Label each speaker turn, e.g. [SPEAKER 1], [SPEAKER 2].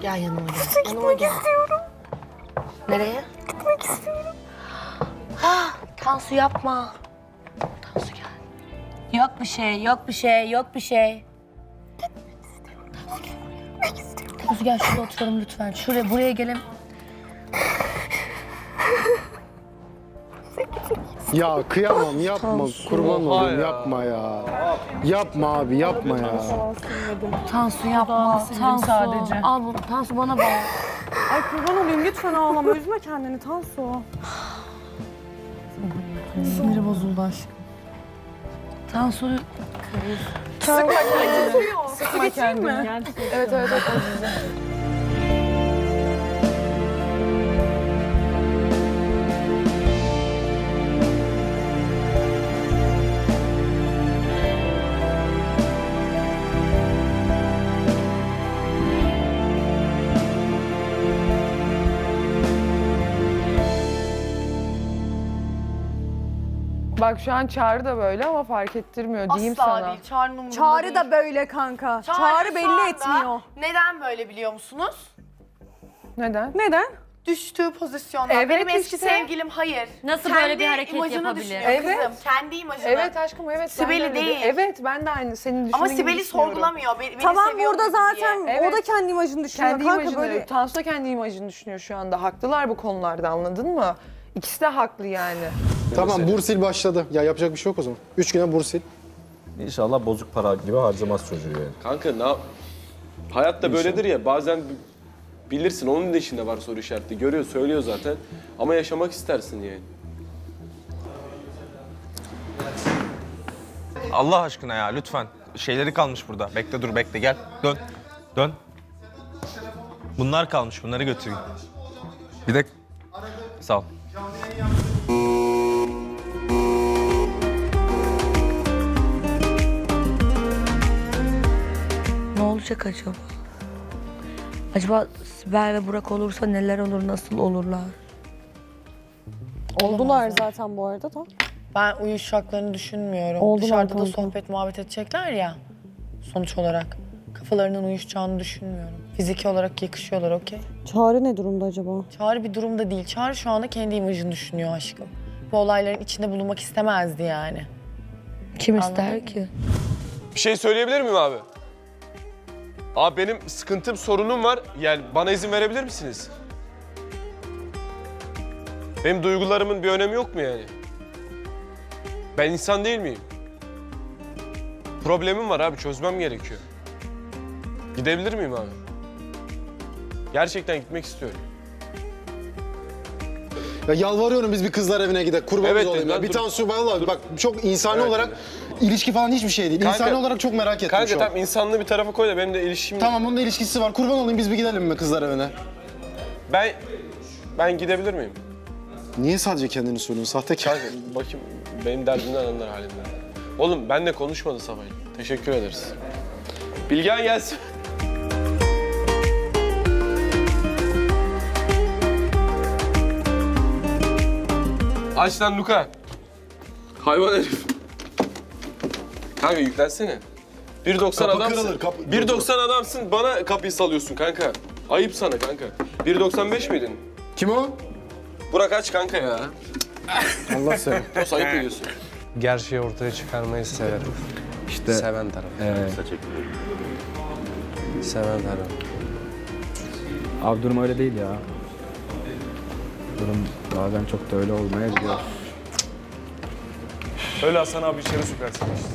[SPEAKER 1] Gel yanıma gel. Yanıma gel. Nereye?
[SPEAKER 2] Gitmek istiyorum.
[SPEAKER 1] Ah, Tansu yapma. Tansu gel. Yok bir şey, yok bir şey, yok bir şey. Tansu gel şurada oturalım lütfen. Şuraya, buraya gelin.
[SPEAKER 3] Ya kıyamam yapma kurban
[SPEAKER 4] Oha
[SPEAKER 3] olayım
[SPEAKER 4] ya.
[SPEAKER 3] yapma ya. Yapma abi yapma ya.
[SPEAKER 1] Tansu yapma. Tansu. sadece. Al bunu. Tansu bana bak.
[SPEAKER 2] Ay kurban olayım lütfen ağlama. Üzme kendini Tansu.
[SPEAKER 1] Siniri bozuldu aşkım. Tansu
[SPEAKER 2] Sıkma kendini. Evet evet evet.
[SPEAKER 5] Bak şu an Çağrı da böyle ama fark ettirmiyor diyeyim
[SPEAKER 6] Asla
[SPEAKER 5] sana.
[SPEAKER 6] değil. Çağrı'nın umurunda
[SPEAKER 2] Çağrı
[SPEAKER 6] değil.
[SPEAKER 2] da böyle kanka. Çağrı,
[SPEAKER 6] Çağrı şu
[SPEAKER 2] belli
[SPEAKER 6] anda
[SPEAKER 2] etmiyor.
[SPEAKER 6] Neden böyle biliyor musunuz?
[SPEAKER 5] Neden?
[SPEAKER 2] Neden?
[SPEAKER 6] Düştüğü pozisyondan.
[SPEAKER 5] Evet
[SPEAKER 6] Benim eski
[SPEAKER 5] işte.
[SPEAKER 6] sevgilim hayır.
[SPEAKER 7] Nasıl
[SPEAKER 6] Kendi
[SPEAKER 7] böyle bir hareket
[SPEAKER 6] imajını
[SPEAKER 7] yapabilir?
[SPEAKER 6] düşünüyor
[SPEAKER 5] Evet.
[SPEAKER 6] kızım. Kendi imajını.
[SPEAKER 5] Evet aşkım evet. ben de
[SPEAKER 6] Sibel'i
[SPEAKER 5] öyle
[SPEAKER 6] değil.
[SPEAKER 5] diyorum. Evet ben de aynı senin düşündüğün
[SPEAKER 6] Ama
[SPEAKER 5] gibi
[SPEAKER 6] Sibel'i
[SPEAKER 5] düşünüyorum.
[SPEAKER 6] sorgulamıyor. Beni, beni
[SPEAKER 2] Tamam
[SPEAKER 6] seviyor
[SPEAKER 2] burada zaten
[SPEAKER 6] diye.
[SPEAKER 2] o da
[SPEAKER 5] Evet.
[SPEAKER 2] kendi imajını düşünüyor
[SPEAKER 5] Kendi
[SPEAKER 2] kanka
[SPEAKER 5] imajını,
[SPEAKER 2] böyle.
[SPEAKER 5] Tansu da kendi imajını düşünüyor şu anda. Haklılar bu konularda anladın mı? İkisi de haklı yani.
[SPEAKER 3] Tamam Bursil başladı. Ya yapacak bir şey yok o zaman. Üç güne Bursil.
[SPEAKER 8] İnşallah bozuk para gibi harcamaz çocuğu yani.
[SPEAKER 4] Kanka ne yap- Hayatta böyledir ya bazen bilirsin onun da işinde var soru işareti. Görüyor söylüyor zaten ama yaşamak istersin yani.
[SPEAKER 9] Allah aşkına ya lütfen. Şeyleri kalmış burada. Bekle dur bekle gel. Dön. Dön. Bunlar kalmış. Bunları götüreyim. Bir de... Sağ ol.
[SPEAKER 1] Olacak acaba? Acaba Sibel ve Burak olursa neler olur, nasıl olurlar?
[SPEAKER 2] Oldular zaten bu arada da.
[SPEAKER 10] Ben uyuşacaklarını düşünmüyorum.
[SPEAKER 2] Oldular
[SPEAKER 10] Dışarıda da
[SPEAKER 2] kanka.
[SPEAKER 10] sohbet muhabbet edecekler ya sonuç olarak. Kafalarının uyuşacağını düşünmüyorum. Fiziki olarak yakışıyorlar okey.
[SPEAKER 2] Çağrı ne durumda acaba?
[SPEAKER 10] Çağrı bir durumda değil. Çağrı şu anda kendi imajını düşünüyor aşkım. Bu olayların içinde bulunmak istemezdi yani.
[SPEAKER 1] Kim
[SPEAKER 10] Anladın
[SPEAKER 1] ister ki?
[SPEAKER 4] Bir şey söyleyebilir miyim abi? Abi benim sıkıntım, sorunum var. Yani bana izin verebilir misiniz? Benim duygularımın bir önemi yok mu yani? Ben insan değil miyim? Problemim var abi, çözmem gerekiyor. Gidebilir miyim abi? Gerçekten gitmek istiyorum.
[SPEAKER 3] Ya yalvarıyorum biz bir kızlar evine gidelim. Kurbanız
[SPEAKER 4] Evet,
[SPEAKER 3] olayım
[SPEAKER 4] lan
[SPEAKER 3] ya. Bir
[SPEAKER 4] dur.
[SPEAKER 3] Tansu vallahi bak çok insani
[SPEAKER 4] Evet,
[SPEAKER 3] olarak ilişki falan hiçbir şey değil. İnsani olarak çok merak ettim
[SPEAKER 4] Kanka
[SPEAKER 3] şu an.
[SPEAKER 4] tamam insanlığı bir tarafa koy da benim de ilişkim...
[SPEAKER 3] Tamam onun da ilişkisi var. Kurban olayım biz bir gidelim mi kızlar evine?
[SPEAKER 4] Ben ben gidebilir miyim?
[SPEAKER 3] Niye sadece kendini söylüyorsun? Sahtekar.
[SPEAKER 4] Kanka bakayım benim derdimden anlar halimden. Oğlum benle konuşmadı sabah. Teşekkür ederiz. Bilgehan gelsin. Aç lan Luka. Hayvan herif. Kanka yüklensene. 1.90
[SPEAKER 3] Kapı
[SPEAKER 4] adamsın.
[SPEAKER 3] kırılır, kapı-
[SPEAKER 4] 1.90 adamsın bana kapıyı salıyorsun kanka. Ayıp sana kanka. 1.95 miydin?
[SPEAKER 3] Kim o?
[SPEAKER 4] Burak aç kanka ya.
[SPEAKER 3] Allah seni.
[SPEAKER 4] Sayıp ediyorsun.
[SPEAKER 11] gerçeği ortaya çıkarmayı severim.
[SPEAKER 8] İşte
[SPEAKER 11] Seven taraf.
[SPEAKER 8] evet.
[SPEAKER 11] Seven taraf.
[SPEAKER 8] Abi durum öyle değil ya. Durum bazen çok da öyle olmayabiliyor.
[SPEAKER 11] Öyle Hasan abi içeri sokarsın işte.